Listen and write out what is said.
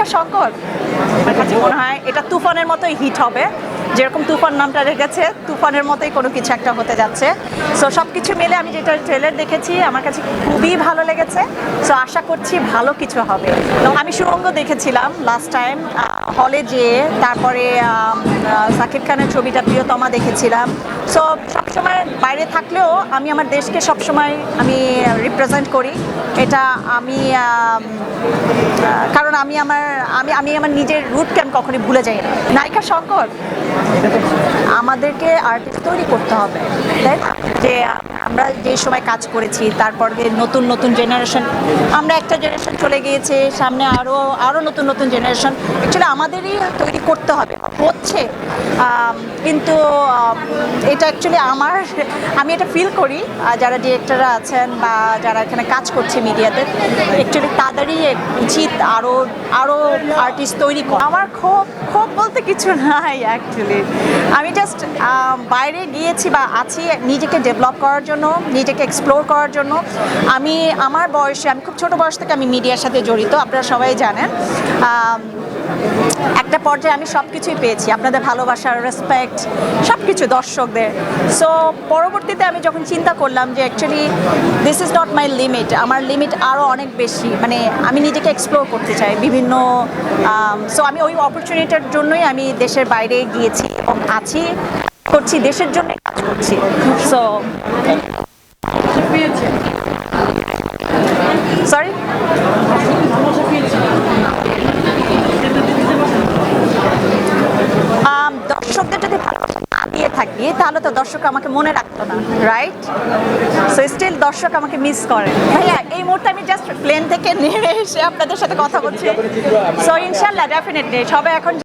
নায়িকা শঙ্কর আমার কাছে মনে হয় এটা তুফানের মতোই হিট হবে। যেরকম তুফান নামটা রেখেছে, তুফানের মতোই কোনো কিছু একটা হতে যাচ্ছে। সো সব কিছু মিলে আমি যেটা ট্রেলার দেখেছি, আমার কাছে খুবই ভালো লেগেছে। সো আশা করছি ভালো কিছু হবে। আমি সুরঙ্গ দেখেছিলাম লাস্ট টাইম হলে যেয়ে, তারপরে সাকিব খানের ছবিটা প্রিয়তমা দেখেছিলাম। সো সবসময় বাইরে থাকলেও আমি আমার দেশকে সবসময় আমি রিপ্রেজেন্ট করি। এটা আমি কারণ আমি আমার, আমি আমি আমার নিজের রুটকে আমি কখনই ভুলে যাই না। নায়িকা শঙ্কর, আমাদেরকে আর্টিস্ট তৈরি করতে হবে, তাই যে আমরা যে সময় কাজ করেছি তারপর নতুন নতুন জেনারেশন আমরা একটা জেনারেশন চলে গিয়েছে, সামনে আরও আরও নতুন নতুন জেনারেশন অ্যাকচুয়ালি আমাদেরই তৈরি করতে হবে, হচ্ছে। কিন্তু এটা অ্যাকচুয়ালি আমার, আমি এটা ফিল করি যারা ডিরেক্টররা আছেন বা যারা এখানে কাজ করছে মিডিয়াতে অ্যাকচুয়ালি তাদেরই উচিত আরও আরও আর্টিস্ট তৈরি করা। আমার ক্ষোভ ক্ষোভ বলতে কিছু নাই অ্যাকচুয়ালি আমি জাস্ট বাইরে গিয়েছি বা আছি নিজেকে ডেভেলপ করার জন্য, নিজেকে এক্সপ্লোর করার জন্য। আমি, আমার বয়সে, আমি খুব ছোট বয়স থেকে আমি মিডিয়ার সাথে জড়িত, আপনারা সবাই জানেন। একটা পর্যায়ে আমি সব কিছুই পেয়েছি, আপনাদের ভালোবাসার রেসপেক্ট সব কিছু দর্শকদের। সো পরবর্তীতে আমি যখন চিন্তা করলাম যে actually this is not my limit আমার লিমিট আরও অনেক বেশি মানে আমি নিজেকে এক্সপ্লোর করতে চাই বিভিন্ন সো আমি ওই অপরচুনিটির জন্যই আমি দেশের বাইরে গিয়েছি এবং আছি। করছি, দেশের জন্য কাজ করছি। সো সরি দর্শকদের যদি ভালোবাসা না দিয়ে থাকি, তাহলে তো দর্শক আমাকে মনে রাখতো না রাইট সো স্টিল দর্শক আমাকে মিস করে। ভাইয়া, এই মুহূর্তে আমি জাস্ট প্লেন থেকে নেমে এসে আপনাদের সাথে কথা বলছি। সো ইনশাল্লাহ ডেফিনেটলি সবাই এখন